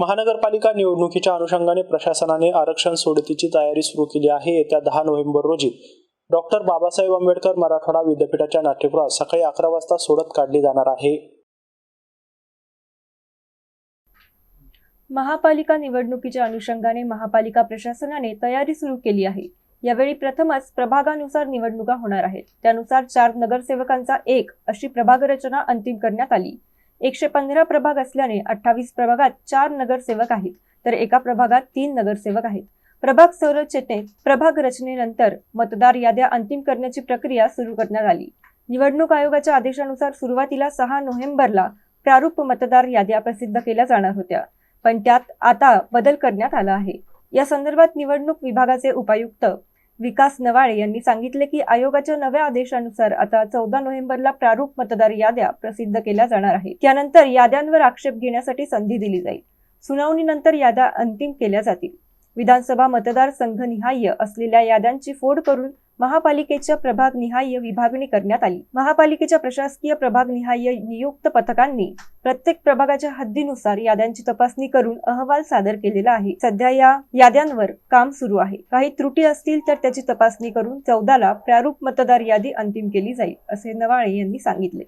महानगरपालिका निवडणुकीच्या अनुषंगाने प्रशासनाने आरक्षण सोडतीची तयारी सुरू केली आहे. येत्या दहा नोव्हेंबर रोजी डॉक्टर बाबासाहेब आंबेडकर मराठवाडा विद्यापीठाच्या नाट्यगृहात सकाळी अकरा वाजता सोडत काढली जाणार आहे. महापालिका निवडणुकीच्या अनुषंगाने महापालिका प्रशासनाने तयारी सुरू केली आहे. यावेळी प्रथमच प्रभागानुसार निवडणुका होणार आहेत. त्यानुसार चार नगरसेवकांचा एक अशी प्रभाग रचना अंतिम करण्यात आली. एकशे पंधरा प्रभाग असल्याने अठ्ठावीस प्रभागात चार नगरसेवक आहेत तर एका प्रभागात तीन नगरसेवक आहेत. प्रभाग संरचनेत प्रभाग रचनेनंतर मतदार याद्या अंतिम करण्याची प्रक्रिया सुरू करण्यात आली. निवडणूक आयोगाच्या आदेशानुसार सुरुवातीला सहा नोव्हेंबरला प्रारूप मतदार याद्या प्रसिद्ध केल्या जाणार होत्या पण त्यात आता बदल करण्यात आला आहे. या संदर्भात निवडणूक विभागाचे उपायुक्त विकास नवाळे यांनी सांगितले की आयोगाच्या नव्या आदेशानुसार आता चौदा नोव्हेंबरला प्रारूप मतदार याद्या प्रसिद्ध केल्या जाणार आहेत. त्यानंतर याद्यांवर आक्षेप घेण्यासाठी संधी दिली जाईल. सुनावणीनंतर याद्या अंतिम केल्या जातील. विधानसभा मतदारसंघनिहाय असलेल्या याद्यांची फोड करून महापालिकेच्या प्रभाग निहाय विभागणी करण्यात आली. महापालिकेच्या प्रशासकीय प्रभाग निहाय नियुक्त पथकांनी प्रत्येक प्रभागाच्या हद्दीनुसार याद्यांची तपासणी करून अहवाल सादर केलेला आहे. सध्या या याद्यांवर काम सुरू आहे. काही त्रुटी असतील तर त्याची तपासणी करून चौदाला प्रारूप मतदार यादी अंतिम केली जाईल असे नवाळे यांनी सांगितले.